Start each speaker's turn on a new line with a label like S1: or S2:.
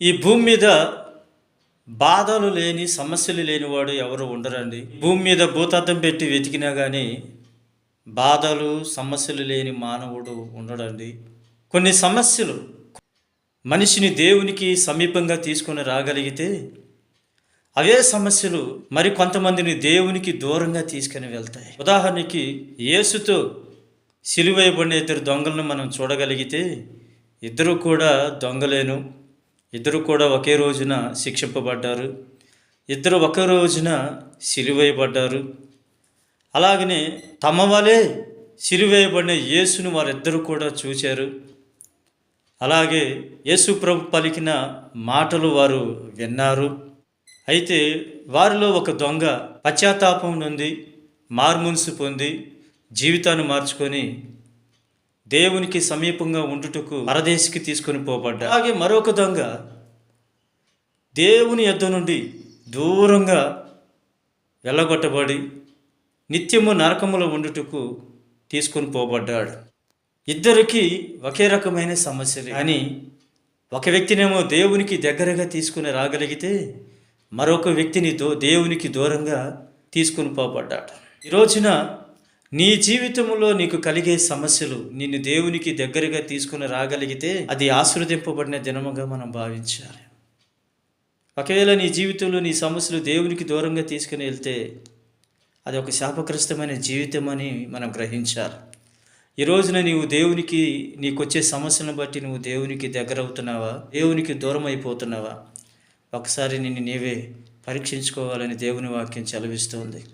S1: ఈ భూమి మీద బాధలు లేని సమస్యలు లేనివాడు ఎవరు ఉండరండి. భూమి మీద భూతద్దం పెట్టి వెతికినా కానీ బాధలు సమస్యలు లేని మానవుడు ఉండడండి. కొన్ని సమస్యలు మనిషిని దేవునికి సమీపంగా తీసుకొని రాగలిగితే అవే సమస్యలు మరి కొంతమందిని దేవునికి దూరంగా తీసుకొని వెళ్తాయి. ఉదాహరణకి యేసుతో సిలువైబడిన ఇద్దరు దొంగలను మనం చూడగలిగితే ఇద్దరు కూడా దొంగలేను. ఇద్దరు కూడా ఒకే రోజున శిక్షింపబడ్డారు. ఇద్దరు ఒకే రోజున సిలివేయబడ్డారు అలాగనే తమ వలె సిలివేయబడిన యేసును వారిద్దరూ కూడా చూచారు. అలాగే యేసు ప్రభు పలికిన మాటలు వారు విన్నారు. అయితే వారిలో ఒక దొంగ పశ్చాత్తాపం నుండి మార్మున్సు పొంది జీవితాన్ని మార్చుకొని దేవునికి సమీపంగా ఉండుటకు పరదేశికి తీసుకొని పోబడ్డా. అలాగే మరొక దొంగ దేవుని యొద్ద నుండి దూరంగా వెళ్ళగొట్టబడి నిత్యము నరకములో ఉండుటకు తీసుకొని పోబడ్డాడు. ఇద్దరికి ఒకే రకమైన సమస్యలు. కానీ ఒక వ్యక్తినేమో దేవునికి దగ్గరగా తీసుకుని రాగలిగితే మరొక వ్యక్తిని దో దేవునికి దూరంగా తీసుకుని పోబడ్డాడు. ఈ రోజున నీ జీవితంలో నీకు కలిగే సమస్యలు నిన్ను దేవునికి దగ్గరగా తీసుకుని రాగలిగితే అది ఆశీర్వదింపబడిన దినముగా మనం భావించాలి. ఒకవేళ నీ జీవితంలో నీ సమస్యలు దేవునికి దూరంగా తీసుకుని వెళ్తే అది ఒక శాపగ్రస్తమైన జీవితం అని మనం గ్రహించాలి. ఈ రోజున నీవు దేవునికి నీకు వచ్చే సమస్యలను బట్టి నువ్వు దేవునికి దగ్గర అవుతున్నావా దేవునికి దూరం అయిపోతున్నావా ఒకసారి నిన్ను నీవే పరీక్షించుకోవాలని దేవుని వాక్యం చలవిస్తోంది